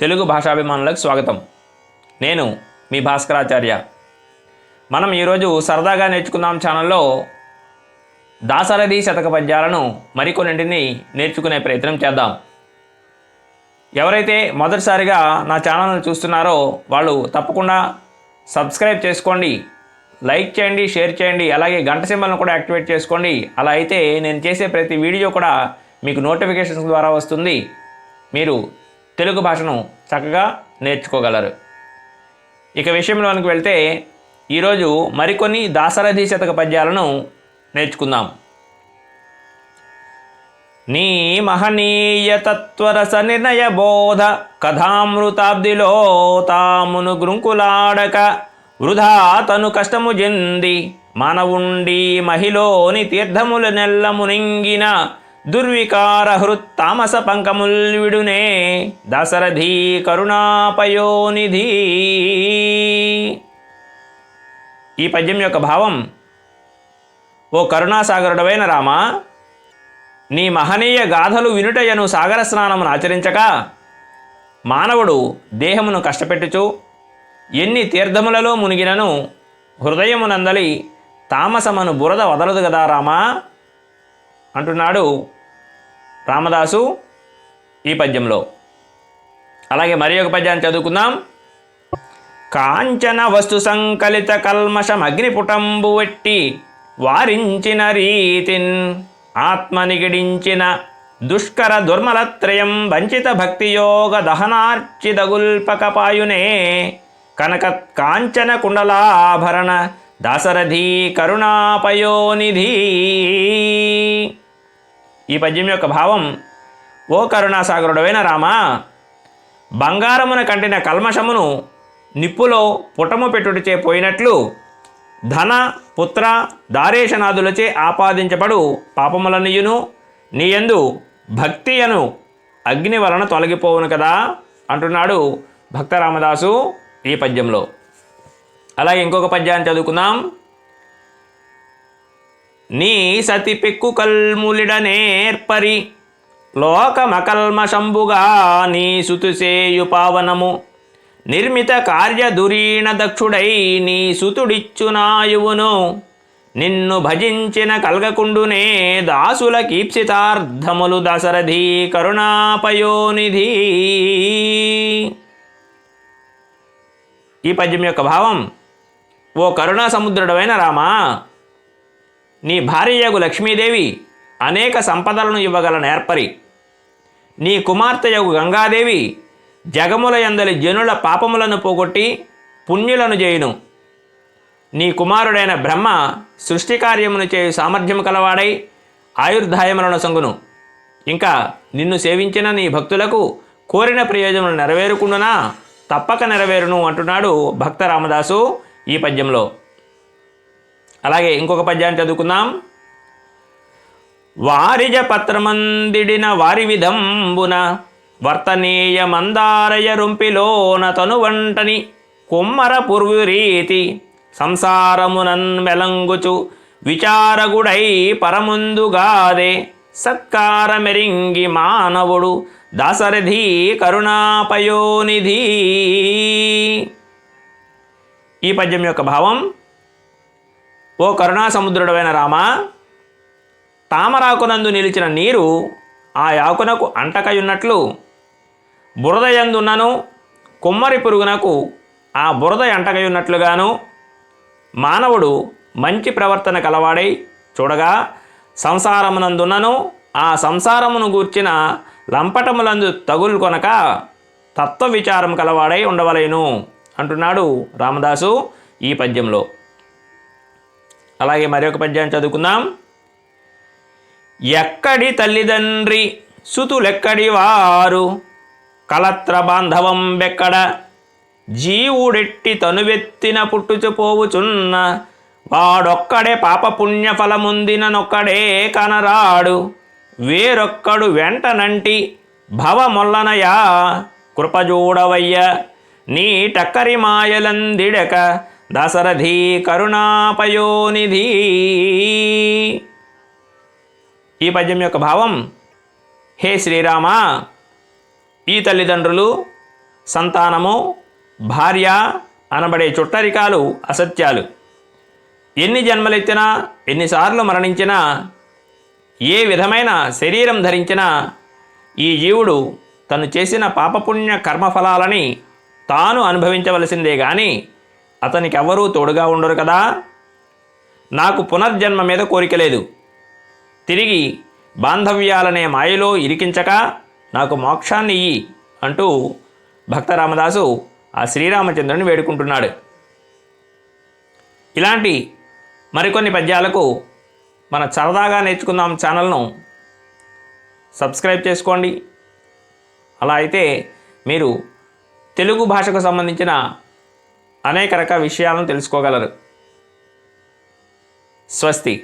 తెలుగు భాషాభిమానులకు స్వాగతం. నేను మీ భాస్కరాచార్య. మనం ఈరోజు సరదాగా నేర్చుకుందాం ఛానల్లో దాసరథి శతక పద్యాలను మరికొన్నింటిని నేర్చుకునే ప్రయత్నం చేద్దాం. ఎవరైతే మొదటిసారిగా నా ఛానల్ని చూస్తున్నారో వాళ్ళు తప్పకుండా సబ్స్క్రైబ్ చేసుకోండి లైక్ చేయండి షేర్ చేయండి అలాగే గంట సింబల్ను కూడా యాక్టివేట్ చేసుకోండి. అలా అయితే నేను చేసే ప్రతి వీడియో కూడా మీకు నోటిఫికేషన్స్ ద్వారా వస్తుంది. మీరు తెలుగు భాషను చక్కగా నేర్చుకోగలరు. ఇక విషయంలోనికి వెళ్తే ఈరోజు మరికొన్ని దాసరథి శతక పద్యాలను నేర్చుకుందాం. నీ మహనీయ తత్వరస నిర్ణయ బోధ కథామృతాబ్దిలో తామును గృంకులాడక వృధా తను కష్టము చెంది మానవుండి మహిలోని తీర్థముల నెల్లమునింగిన దుర్వికార హృత్తామస పంకముల్ విడునే కరుణాపయోనిధి. ఈ పద్యం యొక్క భావం ఓ కరుణాసాగరుడవైన రామా నీ మహనీయ గాథలు వినుటయను సాగర స్నానమును ఆచరించక. మానవుడు దేహమును కష్టపెట్టుచు ఎన్ని తీర్థములలో మునిగినను హృదయమునందలి తామసమను బురద వదలదు కదా రామా. అంటున్నాడు రామదాసు ఈ పద్యంలో. అలాగే మరి ఒక పద్యాన్ని చదువుకుందాం. కాంచన వస్తు సంకలిత కల్మషం అగ్నిపుటంబు వెట్టి వారించిన రీతిన్ ఆత్మనిగిడించిన దుష్కర దుర్మలత్రయం వంచిత భక్తియోగ దహనార్చిదగుల్పకపాయునే కనక కాంచన కుండలాభరణ దాసరథీ కరుణాపయోనిధి. ఈ పద్యం యొక్క భావం ఓ కరుణాసాగరుడవైన రామా బంగారమున కంటిన కల్మషమును నిప్పులో పుటము పెట్టుడిచే పోయినట్లు ధన పుత్ర దారేశనాథులచే ఆపాదించబడు పాపములనియును నీయందు భక్తి అను అగ్ని వలన తొలగిపోవును కదా? అంటున్నాడు భక్త రామదాసు ఈ పద్యంలో. అలాగే ఇంకొక పద్యాన్ని చదువుకుందాం. నీ సతి పెక్కు కల్ములిడ నేర్పరి. లోకమకల్మశంబుగా నీ సుతుసేయు పావనము. నిర్మిత కార్య దురీణ దక్షుడై నీ సుతుడిచ్చునాయువును నిన్ను భజించిన కల్గకుండునే దాసుల కీప్సితార్థములు దశరథి కరుణాపయోనిధి. ఈ పద్యం యొక్క భావం ఓ కరుణా సముద్రుడమైన రామా నీ భార్యయగు లక్ష్మీదేవి అనేక సంపదలను ఇవ్వగల నేర్పరి నీ కుమార్తెయగు గంగాదేవి జగముల ఎందలి జనుల పాపములను పోగొట్టి పుణ్యులను చేయును. నీ కుమారుడైన బ్రహ్మ సృష్టి కార్యమును చేయు సామర్థ్యము కలవాడై ఆయుర్ధాయములను సంగును. ఇంకా నిన్ను సేవించిన నీ భక్తులకు కోరిన ప్రయోజనం నెరవేరుకుండునా? తప్పక నెరవేరును అంటున్నాడు భక్త రామదాసు ఈ పద్యంలో. అలాగే ఇంకొక పద్యాన్ని చదువుకుందాం. వారిజ పత్రమందిడిన వారి విధంబున వర్తనీయ మందారయ రుంపిలోన తను వంటని కుమ్మర పుర్వురీతి సంసారమునన్ మెలంగుచు విచారగుడై పరముందుగాదే సత్కారమెరింగి మానవుడు దాసరథి కరుణాపయోనిధి. ఈ పద్యం యొక్క భావం ఓ కరుణా సముద్రుడమైన రామా తామరాకునందు నిలిచిన నీరు ఆ యాకునకు అంటకయున్నట్లు బురదయందున్నను కుమ్మరి పురుగునకు ఆ బురద అంటకయున్నట్లుగాను మానవుడు మంచి ప్రవర్తన కలవాడై చూడగా సంసారమునందున్నను ఆ సంసారమును గూర్చిన లంపటములందు తగులు కొనక తత్వ విచారం కలవాడై ఉండవలేను అంటున్నాడు రామదాసు ఈ పద్యంలో. అలాగే మరొక పద్యాన్ని చదువుకుందాం. ఎక్కడి తల్లిదండ్రి సుతులెక్కడి వారు? కలత్ర బాంధవం బెక్కడ? జీవుడెట్టి తనువెత్తిన పుట్టుచుపోవుచున్న వాడొక్కడే పాపపుణ్య ఫలముందిననొక్కడే కనరాడు. వేరొక్కడు వెంటనంటి భవమొల్లనయా? కృపజూడవయ్య నీ టక్కరి మాయలందిడక? దశరథీ కరుణాపయోనిధి. ఈ పద్యం యొక్క భావం హే శ్రీరామ ఈ తల్లిదండ్రులు సంతానము భార్య అనబడే చుట్టరికాలు అసత్యాలు. ఎన్ని జన్మలెత్తినా ఎన్నిసార్లు మరణించినా ఏ విధమైన శరీరం ధరించినా ఈ జీవుడు తను చేసిన పాపపుణ్య కర్మఫలాలని తాను అనుభవించవలసిందే కానీ అతనికి ఎవరూ తోడుగా ఉండరు కదా? నాకు పునర్జన్మ మీద కోరిక లేదు. తిరిగి బాంధవ్యాలనే మాయలో ఇరికించక నాకు మోక్షాన్ని ఇయ్యి అంటూ భక్త రామదాసు ఆ శ్రీరామచంద్రుని వేడుకుంటున్నాడు. ఇలాంటి మరికొన్ని పద్యాలకు మన సరదాగా నేర్చుకుందాం ఛానల్ను సబ్స్క్రైబ్ చేసుకోండి. అలా అయితే మీరు తెలుగు భాషకు సంబంధించిన అనేక రకాల విషయాలను తెలుసుకోగలరు. స్వస్తి.